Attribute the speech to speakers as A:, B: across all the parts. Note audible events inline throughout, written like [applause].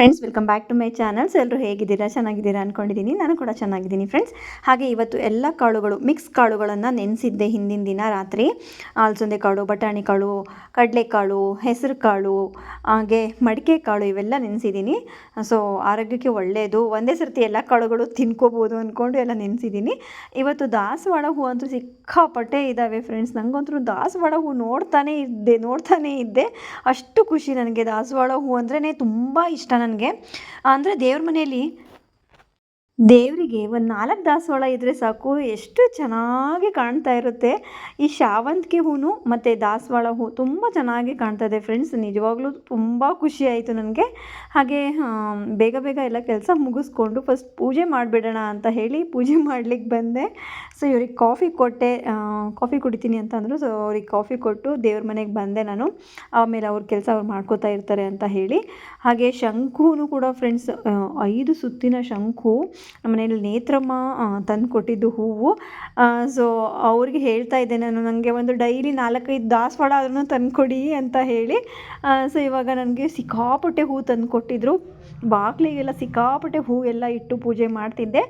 A: Friends welcome back to my channels ಎಲ್ಲರೂ ಹೇಗಿದ್ದೀರಾ? ಚೆನ್ನಾಗಿದ್ದೀರಾ ಅಂದ್ಕೊಂಡಿದ್ದೀನಿ ನಾನು ಕೂಡ ಚೆನ್ನಾಗಿದ್ದೀನಿ ಫ್ರೆಂಡ್ಸ್ ಹಾಗೆ ಇವತ್ತು ಎಲ್ಲ ಕಾಳುಗಳು ಮಿಕ್ಸ್ ಕಾಳುಗಳನ್ನು ನೆನೆಸಿದ್ದೆ ಹಿಂದಿನ ದಿನ ರಾತ್ರಿ. ಅಲ್ಸಂದೆ ಕಾಳು, ಬಟಾಣಿ ಕಾಳು ಕಡಲೆಕಾಳು ಹೆಸರು ಕಾಳು, ಹಾಗೆ ಮಡಿಕೆ ಕಾಳು ಇವೆಲ್ಲ ನೆನೆಸಿದ್ದೀನಿ. ಸೊ ಆರೋಗ್ಯಕ್ಕೆ ಒಳ್ಳೆಯದು ಒಂದೇ ಸರ್ತಿ ಎಲ್ಲ ಕಾಳುಗಳು ತಿನ್ಕೋಬೋದು ಅಂದ್ಕೊಂಡು ಎಲ್ಲ ನೆನೆಸಿದ್ದೀನಿ. ಇವತ್ತು ದಾಸವಾಳ ಹೂ ಅಂತೂ ಸಿಕ್ಕಾಪಟ್ಟೆ ಇದ್ದಾವೆ ಫ್ರೆಂಡ್ಸ್ ನನಗಂತೂ ದಾಸವಾಳ ಹೂ ನೋಡ್ತಾನೇ ಇದ್ದೆ ನೋಡ್ತಾನೇ ಇದ್ದೆ. ಅಷ್ಟು ಖುಷಿ ನನಗೆ. ದಾಸವಾಳ ಹೂ ಅಂದ್ರೇ ತುಂಬ ಇಷ್ಟ. ನನಗೆ ಅಂದರೆ ದೇವ್ರ ಮನೆಯಲ್ಲಿ ದೇವರಿಗೆ ಒಂದು ನಾಲ್ಕು ದಾಸವಾಳ ಇದ್ದರೆ ಸಾಕು, ಎಷ್ಟು ಚೆನ್ನಾಗಿ ಕಾಣ್ತಾ ಇರುತ್ತೆ. ಈ ಶಾವಂತಿಗೆ ಹೂನು ಮತ್ತು ದಾಸವಾಳ ಹೂ ತುಂಬ ಚೆನ್ನಾಗಿ ಕಾಣ್ತಾ ಇದೆ ಫ್ರೆಂಡ್ಸ್ ನಿಜವಾಗ್ಲೂ ತುಂಬ ಖುಷಿ ಆಯಿತು ನನಗೆ. ಹಾಗೆ ಬೇಗ ಬೇಗ ಎಲ್ಲ ಕೆಲಸ ಮುಗಿಸ್ಕೊಂಡು ಫಸ್ಟ್ ಪೂಜೆ ಮಾಡಿಬಿಡೋಣ ಅಂತ ಹೇಳಿ ಪೂಜೆ [laughs] ಮಾಡ್ಲಿಕ್ಕೆ ಬಂದೆ. ಸೊ ಇವ್ರಿಗೆ ಕಾಫಿ ಕೊಟ್ಟೆ. ಕಾಫಿ ಕುಡಿತೀನಿ ಅಂತ ಅಂದರು ಸೊ ಅವ್ರಿಗೆ ಕಾಫಿ ಕೊಟ್ಟು ದೇವ್ರ ಮನೆಗೆ ಬಂದೆ ನಾನು. ಆಮೇಲೆ ಅವ್ರ ಕೆಲಸ ಅವ್ರು ಮಾಡ್ಕೋತಾ ಇರ್ತಾರೆ ಅಂತ ಹೇಳಿ. ಹಾಗೆ ಶಂಖೂನು ಕೂಡ ಫ್ರೆಂಡ್ಸ್ ಐದು ಸುತ್ತಿನ ಶಂಖು. ನಮ್ಮ ಮನೇಲಿ ನೇತ್ರಮ್ಮ ತಂದು ಕೊಟ್ಟಿದ್ದು ಹೂವು. ಸೊ ಅವ್ರಿಗೆ ಹೇಳ್ತಾ ಇದ್ದೆ ನಾನು ನನಗೆ ಒಂದು ಡೈಲಿ ನಾಲ್ಕೈದು ದಾಸವಾಳ ಆದ್ರೂ ತಂದುಕೊಡಿ ಅಂತ ಹೇಳಿ. ಸೊ ಇವಾಗ ನನಗೆ ಸಿಕ್ಕಾಪಟ್ಟೆ ಹೂ ತಂದು ಕೊಟ್ಟಿದ್ರು ಬಾಗಿಲಿಗೆಲ್ಲ ಸಿಕ್ಕಾಪಟ್ಟೆ ಹೂ ಎಲ್ಲ ಇಟ್ಟು ಪೂಜೆ ಮಾಡ್ತಿದ್ದೆ.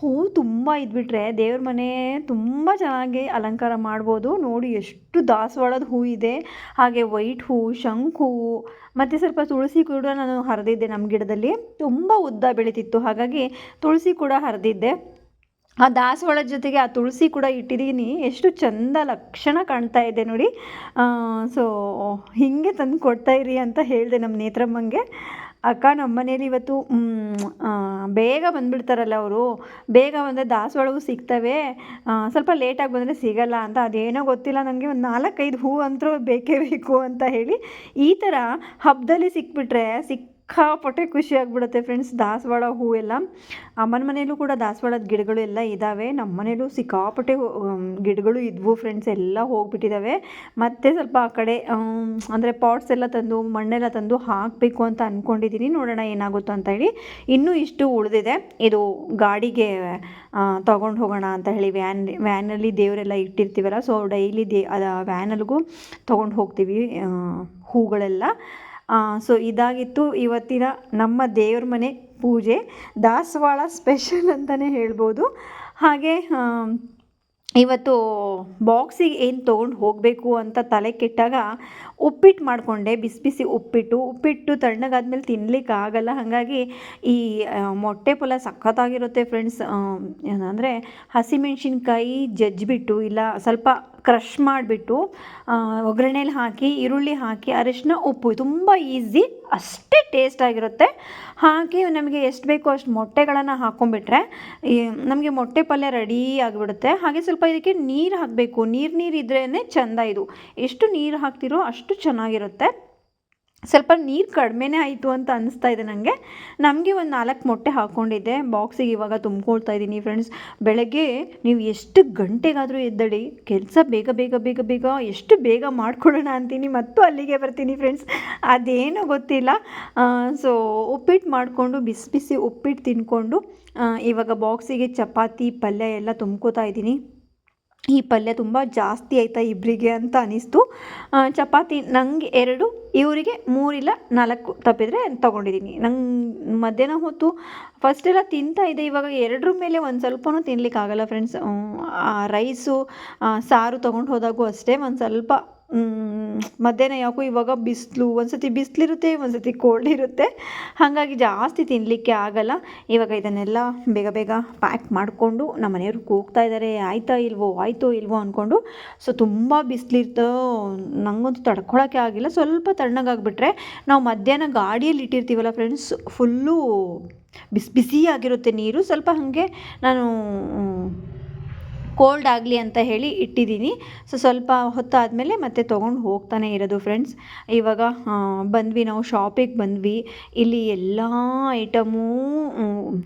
A: ಹೂ ತುಂಬ ಇದ್ಬಿಟ್ರೆ ದೇವ್ರ ಮನೆ ತುಂಬ ಚೆನ್ನಾಗಿ ಅಲಂಕಾರ ಮಾಡ್ಬೋದು. ನೋಡಿ ಎಷ್ಟು ದಾಸವಾಳದ ಹೂ ಇದೆ. ಹಾಗೆ ವೈಟ್ ಹೂ ಶಂಕು ಹೂವು ಮತ್ತು ಸ್ವಲ್ಪ ತುಳಸಿ ಕೂಡ ನಾನು ಹರಿದಿದ್ದೆ ನಮ್ಮ ಗಿಡದಲ್ಲಿ. ತುಂಬ ಉದ್ದ ಬೆಳೀತಿತ್ತು. ಹಾಗಾಗಿ ತುಳಸಿ ಕೂಡ ಹರಿದಿದ್ದೆ. ಆ ದಾಸವಾಳದ ಜೊತೆಗೆ ಆ ತುಳಸಿ ಕೂಡ ಇಟ್ಟಿದ್ದೀನಿ. ಎಷ್ಟು ಚಂದ ಲಕ್ಷಣ ಕಾಣ್ತಾ ಇದೆ ನೋಡಿ. ಸೊ ಹೀಗೆ ತಂದು ಕೊಡ್ತಾಯಿರಿ ಅಂತ ಹೇಳಿದೆ ನಮ್ಮ ನೇತ್ರಮ್ಮಂಗೆ. ಅಕ್ಕ ನಮ್ಮ ಮನೇಲಿ ಇವತ್ತು ಬೇಗ ಬಂದುಬಿಡ್ತಾರಲ್ಲ ಅವರು. ಬೇಗ ಬಂದರೆ ದಾಸವಾಳವು ಸಿಗ್ತವೆ. ಸ್ವಲ್ಪ ಲೇಟಾಗಿ ಬಂದರೆ ಸಿಗಲ್ಲ ಅಂತ. ಅದೇನೋ ಗೊತ್ತಿಲ್ಲ ನನಗೆ ಒಂದು ನಾಲ್ಕೈದು ಹೂ ಅಂತೂ ಬೇಕೇ ಬೇಕು ಅಂತ ಹೇಳಿ ಈ ಥರ ಹಬ್ಬದಲ್ಲಿ ಸಿಕ್ಬಿಟ್ರೆ ಸಿಕ್ಕಾಪಟ್ಟೆ ಖುಷಿ ಆಗಿಬಿಡುತ್ತೆ ಫ್ರೆಂಡ್ಸ್ ದಾಸವಾಳ ಹೂ ಎಲ್ಲ, ಅಮ್ಮನ ಮನೇಲೂ ಕೂಡ ದಾಸವಾಳದ ಗಿಡಗಳು ಎಲ್ಲ ಇದ್ದಾವೆ ನಮ್ಮ ಮನೇಲೂ ಸಿಕ್ಕಾಪಟ್ಟೆ ಗಿಡಗಳು ಇದ್ವು ಫ್ರೆಂಡ್ಸ್ ಎಲ್ಲ ಹೋಗ್ಬಿಟ್ಟಿದ್ದಾವೆ ಮತ್ತೆ ಸ್ವಲ್ಪ ಆ ಕಡೆ ಅಂದರೆ ಪಾಟ್ಸ್ ಎಲ್ಲ ತಂದು, ಮಣ್ಣೆಲ್ಲ ತಂದು ಹಾಕಬೇಕು ಅಂತ ಅಂದ್ಕೊಂಡಿದ್ದೀನಿ ನೋಡೋಣ ಏನಾಗುತ್ತೋ ಅಂತ ಹೇಳಿ. ಇನ್ನೂ ಇಷ್ಟು ಉಳಿದಿದೆ. ಇದು ಗಾಡಿಗೆ ತೊಗೊಂಡು ಹೋಗೋಣ ಅಂತ ಹೇಳಿ ವ್ಯಾನ್ ವ್ಯಾನಲ್ಲಿ ದೇವರೆಲ್ಲ ಇಟ್ಟಿರ್ತೀವಲ್ಲ ಸೊ ಡೈಲಿ ದೇ, ಅದು ವ್ಯಾನಲ್ಗೂ ತೊಗೊಂಡು ಹೋಗ್ತೀವಿ ಹೂಗಳೆಲ್ಲ. ಸೊ ಇದಾಗಿತ್ತು ಇವತ್ತಿನ ನಮ್ಮ ದೇವ್ರ ಮನೆ ಪೂಜೆ. ದಾಸವಾಳ ಸ್ಪೆಷಲ್ ಅಂತಲೇ ಹೇಳ್ಬೋದು. ಹಾಗೆ ಇವತ್ತು ಬಾಕ್ಸಿಗೆ ಏನು ತೊಗೊಂಡು ಹೋಗಬೇಕು ಅಂತ ತಲೆ ಕೆಟ್ಟಾಗ ಉಪ್ಪಿಟ್ಟು ಮಾಡಿಕೊಂಡೆ, ಬಿಸಿ ಬಿಸಿ ಉಪ್ಪಿಟ್ಟು. ಉಪ್ಪಿಟ್ಟು ತಣ್ಣಗಾದ್ಮೇಲೆ ತಿನ್ನಲಿಕ್ಕೆ ಆಗಲ್ಲ. ಹಾಗಾಗಿ ಈ ಮೊಟ್ಟೆ ಪೊಲ ಸಖತ್ತಾಗಿರುತ್ತೆ ಫ್ರೆಂಡ್ಸ್ ಏನಂದರೆ ಹಸಿಮೆಣ್ಸಿನ್ಕಾಯಿ ಜಜ್ಜಿಬಿಟ್ಟು ಇಲ್ಲ ಸ್ವಲ್ಪ ಕ್ರಷ್ ಮಾಡಿಬಿಟ್ಟು ಒಗ್ಗರಣೆಲಿ ಹಾಕಿ, ಈರುಳ್ಳಿ ಹಾಕಿ ಅರಿಶಿನ ಉಪ್ಪು ತುಂಬ ಈಸಿ ಅಷ್ಟೇ ಟೇಸ್ಟ್ ಆಗಿರುತ್ತೆ. ಹಾಕಿ ನಮಗೆ ಎಷ್ಟು ಬೇಕೋ ಅಷ್ಟು ಮೊಟ್ಟೆಗಳನ್ನು ಹಾಕೊಂಡ್ಬಿಟ್ರೆ ನಮಗೆ ಮೊಟ್ಟೆ ಪಲ್ಯ ರೆಡಿ ಆಗಿಬಿಡುತ್ತೆ. ಹಾಗೆ ಸ್ವಲ್ಪ ಇದಕ್ಕೆ ನೀರು ಹಾಕಬೇಕು. ನೀರು ನೀರು ಇದ್ರೇ ಚೆಂದ ಇದು. ಎಷ್ಟು ನೀರು ಹಾಕ್ತಿರೋ ಅಷ್ಟು ಚೆನ್ನಾಗಿರುತ್ತೆ. ಸ್ವಲ್ಪ ನೀರು ಕಡಿಮೆನೇ ಆಯಿತು ಅಂತ ಅನಿಸ್ತಾ ಇದೆ ನನಗೆ ನಮಗೆ ಒಂದು ನಾಲ್ಕು ಮೊಟ್ಟೆ ಹಾಕ್ಕೊಂಡಿದ್ದೆ ಬಾಕ್ಸಿಗೆ ಇವಾಗ ತುಂಬ್ಕೊಳ್ತಾ ಇದ್ದೀನಿ ಫ್ರೆಂಡ್ಸ್ ಬೆಳಗ್ಗೆ ನೀವು ಎಷ್ಟು ಗಂಟೆಗಾದರೂ ಎದ್ದಳಿ ಕೆಲಸ ಬೇಗ ಬೇಗ ಬೇಗ ಬೇಗ ಎಷ್ಟು ಬೇಗ ಮಾಡ್ಕೊಳ್ಳೋಣ ಅಂತೀನಿ ಮತ್ತು ಅಲ್ಲಿಗೆ ಬರ್ತೀನಿ ಫ್ರೆಂಡ್ಸ್ ಅದೇನೋ ಗೊತ್ತಿಲ್ಲ. ಸೊ ಉಪ್ಪಿಟ್ಟು ಮಾಡಿಕೊಂಡು, ಬಿಸಿ ಬಿಸಿ ಉಪ್ಪಿಟ್ಟು ತಿನ್ಕೊಂಡು ಇವಾಗ ಬಾಕ್ಸಿಗೆ ಚಪಾತಿ, ಪಲ್ಯ ಎಲ್ಲ ತುಂಬ್ಕೋತಾ ಇದ್ದೀನಿ ಈ ಪಲ್ಯ ತುಂಬ ಜಾಸ್ತಿ ಆಯಿತಾ ಇಬ್ಬರಿಗೆ ಅಂತ ಅನಿಸ್ತು. ಚಪಾತಿ ನನಗೆ ಎರಡು, ಇವರಿಗೆ ಮೂರಿಲ್ಲ ನಾಲ್ಕು ತಪ್ಪಿದರೆ ತೊಗೊಂಡಿದ್ದೀನಿ ನಂಗೆ ಮಧ್ಯಾಹ್ನ ಹೊತ್ತು ಫಸ್ಟ್ ಎಲ್ಲ ತಿಂತಾ ಇದೆ ಇವಾಗ ಎರಡರ ಮೇಲೆ ಒಂದು ಸ್ವಲ್ಪನೂ ತಿನ್ಲಿಕ್ಕೆ ಆಗಲ್ಲ ಫ್ರೆಂಡ್ಸ್ ರೈಸು ಸಾರು ತೊಗೊಂಡು ಹೋದಾಗೂ ಅಷ್ಟೇ ಒಂದು ಸ್ವಲ್ಪ ಮಧ್ಯಾಹ್ನ ಯಾಕೋ ಇವಾಗ ಬಿಸಿಲು, ಒಂದ್ಸತಿ ಬಿಸಿಲಿರುತ್ತೆ, ಒಂದ್ಸತಿ ಕೋಲ್ಡ್ ಇರುತ್ತೆ. ಹಾಗಾಗಿ ಜಾಸ್ತಿ ತಿನ್ನಲಿಕ್ಕೆ ಆಗಲ್ಲ. ಇವಾಗ ಇದನ್ನೆಲ್ಲ ಬೇಗ ಬೇಗ ಪ್ಯಾಕ್ ಮಾಡಿಕೊಂಡು ನಮ್ಮ ಮನೆಯವ್ರು ಕೂಗ್ತಾ ಇದ್ದಾರೆ ಆಯ್ತಾ ಇಲ್ವೋ, ಆಯಿತೋ ಇಲ್ವೋ ಅಂದ್ಕೊಂಡು ಸೊ ತುಂಬ ಬಿಸಿಲಿರ್ತೋ ನನಗಂತೂ ತಡ್ಕೊಳಕ್ಕೆ ಆಗಿಲ್ಲ. ಸ್ವಲ್ಪ ತಣ್ಣಗಾಗ್ಬಿಟ್ರೆ ನಾವು ಮಧ್ಯಾಹ್ನ ಗಾಡಿಯಲ್ಲಿ ಇಟ್ಟಿರ್ತೀವಲ್ಲ ಫ್ರೆಂಡ್ಸ್ ಫುಲ್ಲು ಬಿಸಿ, ಬಿಸಿಯಾಗಿರುತ್ತೆ ನೀರು. ಸ್ವಲ್ಪ ಹಾಗೆ ನಾನು ಕೋಲ್ಡ್ ಆಗಲಿ ಅಂತ ಹೇಳಿ ಇಟ್ಟಿದ್ದೀನಿ. ಸೊ, ಸ್ವಲ್ಪ ಹೊತ್ತಾದಮೇಲೆ ಮತ್ತೆ ತೊಗೊಂಡು ಹೋಗ್ತಾನೆ ಇರೋದು ಫ್ರೆಂಡ್ಸ್. ಇವಾಗ ಬಂದ್ವಿ ನಾವು ಶಾಪಿಗೆ ಬಂದ್ವಿ. ಇಲ್ಲಿ ಎಲ್ಲ ಐಟಮೂ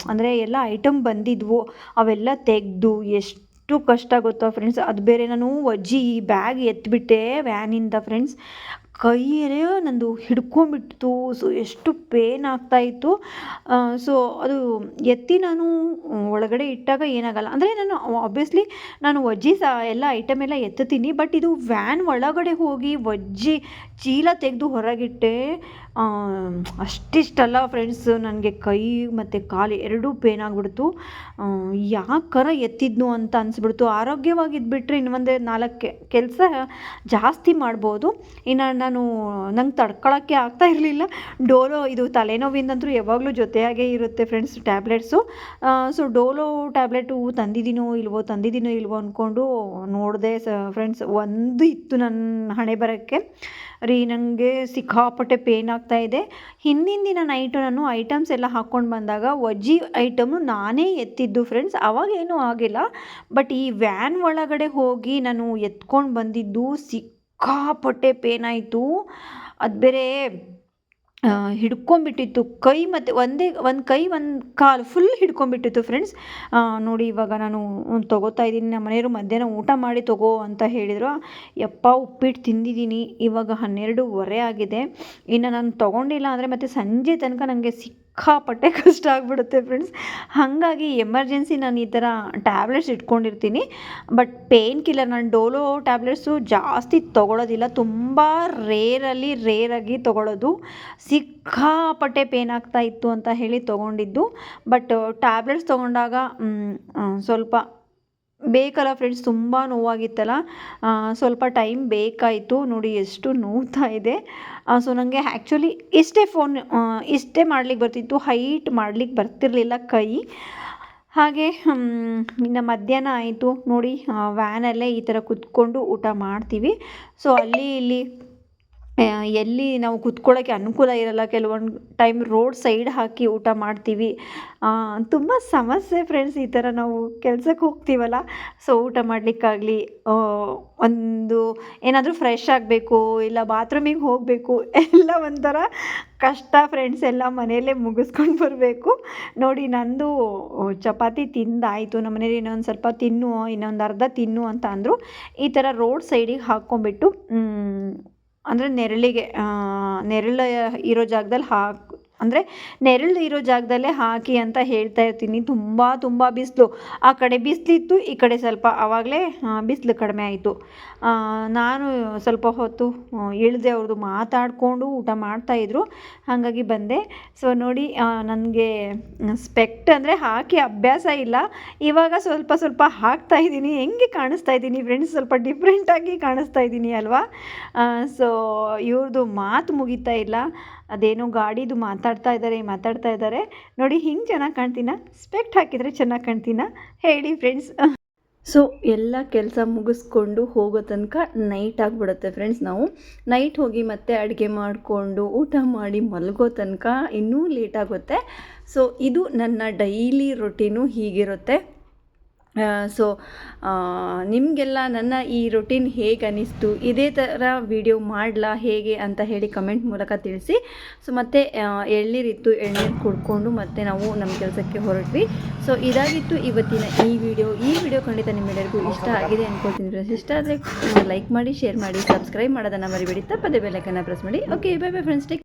A: ಅಂದರೆ ಎಲ್ಲ ಐಟಮ್ ಬಂದಿದ್ವು. ಅವೆಲ್ಲ ತೆಗೆದು ಎಷ್ಟು ಕಷ್ಟ ಗೊತ್ತಾ ಫ್ರೆಂಡ್ಸ್. ಅದು ಬೇರೆ ನಾನು ಅಜ್ಜಿ ಬ್ಯಾಗ್ ಎತ್ಬಿಟ್ಟೆ ವ್ಯಾನಿಂದ ಫ್ರೆಂಡ್ಸ್. ಕೈಯೇ ನಂದು ಹಿಡ್ಕೊಂಬಿಡ್ತು ಸೊ ಎಷ್ಟು ಪೇನ್ ಆಗ್ತಾಯಿತ್ತು ಸೊ ಅದು ಎತ್ತಿ ನಾನು ಒಳಗಡೆ ಇಟ್ಟಾಗ ಏನಾಗಲ್ಲ. ಅಂದರೆ ನಾನು ಆಬ್ವಿಯಸ್ಲಿ ನಾನು ವಜ್ಜಿ ಸಹ ಎಲ್ಲ ಐಟಮ್ ಎಲ್ಲ ಎತ್ತುತ್ತೀನಿ. ಬಟ್ ಇದು ವ್ಯಾನ್ ಒಳಗಡೆ ಹೋಗಿ ವಜ್ಜಿ ಚೀಲ ತೆಗೆದು ಹೊರಗಿಟ್ಟೆ. ಅಷ್ಟಿಷ್ಟಲ್ಲ ಫ್ರೆಂಡ್ಸ್ ನನಗೆ ಕೈ ಮತ್ತು ಕಾಲು ಎರಡೂ ಪೇನ್ ಆಗಿಬಿಡ್ತು. ಯಾಕರ ಎತ್ತಿದ್ನು ಅಂತ ಅನಿಸ್ಬಿಡ್ತು. ಆರೋಗ್ಯವಾಗಿದ್ಬಿಟ್ರೆ ಇನ್ನು ಒಂದೇ ನಾಲ್ಕು ಕೆಲಸ ಜಾಸ್ತಿ ಮಾಡ್ಬೋದು. ಇನ್ನು ನಾನು ನಂಗೆ ತಡ್ಕೊಳ್ಳೋಕ್ಕೆ ಆಗ್ತಾ ಇರಲಿಲ್ಲ. ಡೋಲೋ ಇದು ತಲೆನೋವಿಂದಂತೂ ಯಾವಾಗಲೂ ಜೊತೆಯಾಗೇ ಇರುತ್ತೆ friends tablets so Dolo tablet ತಂದಿದ್ದೀನೋ ಇಲ್ವೋ ತಂದಿದ್ದೀನೋ ಇಲ್ವೋ ಅಂದ್ಕೊಂಡು ನೋಡಿದೆ ಸ ಫ್ರೆಂಡ್ಸ್ ಒಂದು ಇತ್ತು ನನ್ನ ಹಣೆ ಬರೋಕ್ಕೆ. ರೀ ನನಗೆ ಸಿಕ್ಕಾಪಟ್ಟೆ ಪೇನ್ ಆಗ್ತಾ ಇದೆ. ಹಿಂದಿನ ದಿನ ನೈಟು ನಾನು ಐಟಮ್ಸ್ ಎಲ್ಲ ಹಾಕ್ಕೊಂಡು ಬಂದಾಗ ವಜ್ಜಿ ಐಟಮು ನಾನೇ ಎತ್ತಿದ್ದು ಫ್ರೆಂಡ್ಸ್ ಅವಾಗೇನೂ ಆಗಿಲ್ಲ. ಬಟ್ ಈ ವ್ಯಾನ್ ಒಳಗಡೆ ಹೋಗಿ ನಾನು ಎತ್ಕೊಂಡು ಬಂದಿದ್ದು ಸಿಕ್ಕಾಪಟ್ಟೆ ಆಯಿತು. ಅದು ಬೇರೆ ಹಿಡ್ಕೊಂಬಿಟ್ಟಿತ್ತು ಕೈ ಮತ್ತು ಒಂದೇ, ಒಂದು ಕೈ, ಒಂದು ಕಾಲು ಫುಲ್ ಹಿಡ್ಕೊಂಡ್ಬಿಟ್ಟಿತ್ತು ಫ್ರೆಂಡ್ಸ್ ನೋಡಿ ಇವಾಗ ನಾನು ತೊಗೋತಾ ಇದ್ದೀನಿ. ನಮ್ಮ ಮನೆಯವರು ಮಧ್ಯಾಹ್ನ ಊಟ ಮಾಡಿ ತಗೋ ಅಂತ ಹೇಳಿದರು. ಯಪ್ಪ, ಉಪ್ಪಿಟ್ಟು ತಿಂದಿದ್ದೀನಿ. ಇವಾಗ ಹನ್ನೆರಡೂವರೆ ಆಗಿದೆ. ಇನ್ನು ನಾನು ತೊಗೊಂಡಿಲ್ಲ ಅಂದರೆ ಮತ್ತು ಸಂಜೆ ತನಕ ನನಗೆ ಸಿಕ್ ಸಿಕ್ಕಾಪಟ್ಟೆ [laughs] ಕಷ್ಟ ಆಗಿಬಿಡುತ್ತೆ ಫ್ರೆಂಡ್ಸ್ ಹಾಗಾಗಿ ಎಮರ್ಜೆನ್ಸಿ ನಾನು ಈ ಥರ ಟ್ಯಾಬ್ಲೆಟ್ಸ್ ಇಟ್ಕೊಂಡಿರ್ತೀನಿ. ಬಟ್ ಪೇಯ್ನ್ ಕಿಲ್ಲರ್ ನಾನು ಡೋಲೋ ಟ್ಯಾಬ್ಲೆಟ್ಸು ಜಾಸ್ತಿ ತೊಗೊಳೋದಿಲ್ಲ. ತುಂಬ ರೇರಲ್ಲಿ ರೇರಾಗಿ ತೊಗೊಳೋದು. ಸಿಕ್ಕಾಪಟ್ಟೆ ಪೇನ್ ಆಗ್ತಾ ಇತ್ತು ಅಂತ ಹೇಳಿ ತೊಗೊಂಡಿದ್ದು. ಬಟ್ ಟ್ಯಾಬ್ಲೆಟ್ಸ್ ತೊಗೊಂಡಾಗ ಸ್ವಲ್ಪ ಬೇಕಲ್ಲ ಫ್ರೆಂಡ್ಸ್ ತುಂಬ ನೋವಾಗಿತ್ತಲ್ಲ? ಸ್ವಲ್ಪ ಟೈಮ್ ಬೇಕಾಯಿತು. ನೋಡಿ ಎಷ್ಟು ನೋವ್ತಾ ಇದೆ. ಸೊ ನನಗೆ ಆ್ಯಕ್ಚುಲಿ ಇಷ್ಟೇ ಫೋನ್ ಇಷ್ಟೇ ಮಾಡ್ಲಿಕ್ಕೆ ಬರ್ತಿತ್ತು. ಹೈಟ್ ಮಾಡ್ಲಿಕ್ಕೆ ಬರ್ತಿರಲಿಲ್ಲ ಕೈ. ಹಾಗೆ ಇನ್ನು ಮಧ್ಯಾಹ್ನ ಆಯಿತು. ನೋಡಿ ವ್ಯಾನಲ್ಲೇ ಈ ಥರ ಕುತ್ಕೊಂಡು ಊಟ ಮಾಡ್ತೀವಿ. ಸೊ ಅಲ್ಲಿ ಇಲ್ಲಿ ಎಲ್ಲಿ ನಾವು ಕುತ್ಕೊಳ್ಳೋಕ್ಕೆ ಅನುಕೂಲ ಇರಲ್ಲ. ಕೆಲವೊಂದು ಟೈಮ್ ರೋಡ್ ಸೈಡ್ ಹಾಕಿ ಊಟ ಮಾಡ್ತೀವಿ. ತುಂಬ ಸಮಸ್ಯೆ ಫ್ರೆಂಡ್ಸ್ ಈ ಥರ ನಾವು ಕೆಲ್ಸಕ್ಕೆ ಹೋಗ್ತೀವಲ್ಲ. ಸೊ ಊಟ ಮಾಡಲಿಕ್ಕಾಗಲಿ ಒಂದು ಏನಾದರೂ ಫ್ರೆಶ್ ಆಗಬೇಕು, ಇಲ್ಲ ಬಾತ್ರೂಮಿಗೆ ಹೋಗಬೇಕು, ಎಲ್ಲ ಒಂಥರ ಕಷ್ಟ ಫ್ರೆಂಡ್ಸ್ ಎಲ್ಲ ಮನೆಯಲ್ಲೇ ಮುಗಿಸ್ಕೊಂಡು ಬರಬೇಕು. ನೋಡಿ, ನಂದು ಚಪಾತಿ ತಿಂದಾಯಿತು. ನಮ್ಮ ಮನೇಲಿ ಇನ್ನೊಂದು ಸ್ವಲ್ಪ ತಿನ್ನು ಇನ್ನೊಂದು ಅರ್ಧ ತಿನ್ನು ಅಂತ ಅಂದರು. ಈ ಥರ ರೋಡ್ ಸೈಡಿಗೆ ಹಾಕ್ಕೊಂಬಿಟ್ಟು ಅಂದರೆ ನೆರಳಿಗೆ ನೆರಳು ಇರೋ ಜಾಗ್ದಲ್ಲಿ ಹಾಕಿ ಅಂದರೆ ನೆರಳು ಇರೋ ಜಾಗದಲ್ಲೇ ಹಾಕಿ ಅಂತ ಹೇಳ್ತಾ ಇರ್ತೀನಿ. ತುಂಬ ತುಂಬ ಬಿಸಿಲು. ಆ ಕಡೆ ಬಿಸಿಲಿತ್ತು, ಈ ಕಡೆ ಸ್ವಲ್ಪ ಆವಾಗಲೇ ಬಿಸಿಲು ಕಡಿಮೆ ಆಯಿತು. ನಾನು ಸ್ವಲ್ಪ ಹೊತ್ತು ಇಳಿದೆ ಅವ್ರದ್ದು ಮಾತಾಡಿಕೊಂಡು ಊಟ ಮಾಡ್ತಾಯಿದ್ರು ಹಾಗಾಗಿ ಬಂದೆ. ಸೊ ನೋಡಿ ನನಗೆ ಸ್ಪೆಕ್ಟ್ ಅಂದರೆ ಹಾಕಿ ಅಭ್ಯಾಸ ಇಲ್ಲ. ಇವಾಗ ಸ್ವಲ್ಪ ಸ್ವಲ್ಪ ಹಾಕ್ತಾ ಇದ್ದೀನಿ. ಹೆಂಗೆ ಕಾಣಿಸ್ತಾ ಇದ್ದೀನಿ? ಫ್ರೆಂಡ್ಸ್, ಸ್ವಲ್ಪ ಡಿಫ್ರೆಂಟಾಗಿ ಕಾಣಿಸ್ತಾ ಇದ್ದೀನಿ ಅಲ್ವಾ? ಸೊ ಇವ್ರದ್ದು ಮಾತು ಮುಗಿತಾ ಇಲ್ಲ. ಅದೇನೋ ಗಾಡಿದು ಮಾತಾಡ್ತಾ ಇದ್ದಾರೆ ಮಾತಾಡ್ತಾ ಇದ್ದಾರೆ. ನೋಡಿ, ಹಿಂಗೆ ಚೆನ್ನಾಗಿ ಕಾಣ್ತೀನ? ಸ್ಪೆಕ್ಟ್ ಹಾಕಿದರೆ ಚೆನ್ನಾಗಿ ಕಾಣ್ತೀನ? ಹೇಳಿ ಫ್ರೆಂಡ್ಸ್ ಸೊ ಎಲ್ಲ ಕೆಲಸ ಮುಗಿಸ್ಕೊಂಡು ಹೋಗೋ ತನಕ ನೈಟ್ ಆಗಿಬಿಡುತ್ತೆ ಫ್ರೆಂಡ್ಸ್ ನಾವು. ನೈಟ್ ಹೋಗಿ ಮತ್ತೆ ಅಡುಗೆ ಮಾಡಿಕೊಂಡು ಊಟ ಮಾಡಿ ಮಲಗೋ ತನಕ ಇನ್ನೂ ಲೇಟ್ ಆಗುತ್ತೆ. ಸೊ ಇದು ನನ್ನ ಡೈಲಿ ರೊಟೀನು ಹೀಗಿರುತ್ತೆ. ಸೊ ನಿಮಗೆಲ್ಲ ನನ್ನ ಈ ರೊಟೀನ್ ಹೇಗೆ ಅನ್ನಿಸ್ತು ಇದೇ ಥರ ವಿಡಿಯೋ ಮಾಡಲಾ ಹೇಗೆ ಅಂತ ಹೇಳಿ ಕಮೆಂಟ್ ಮೂಲಕ ತಿಳಿಸಿ. ಸೊ ಮತ್ತು ಎಳ್ನೀರಿತ್ತು ಎಳ್ನೀರು ಕುಡ್ಕೊಂಡು ಮತ್ತೆ ನಾವು ನಮ್ಮ ಕೆಲಸಕ್ಕೆ ಹೊರಟ್ವಿ. ಸೊ ಇದಾಗಿತ್ತು ಇವತ್ತಿನ ಈ ವಿಡಿಯೋ ಈ ವಿಡಿಯೋ ಖಂಡಿತ ನಿಮ್ಮೆಲ್ಲರಿಗೂ ಇಷ್ಟ ಆಗಿದೆ ಅಂದ್ಕೊಳ್ತೀನಿ ಫ್ರೆಂಡ್ಸ್ ಇಷ್ಟ ಆದರೆ ಲೈಕ್ ಮಾಡಿ ಶೇರ್ ಮಾಡಿ ಸಬ್ಸ್ಕ್ರೈಬ್ ಮಾಡೋದನ್ನು ಮರಿಬೇಡಿ. ತಪ್ಪದೆ ಬೆಲ್ಲಕ್ಕನ್ನು ಪ್ರೆಸ್ ಮಾಡಿ. Okay bye bye friends take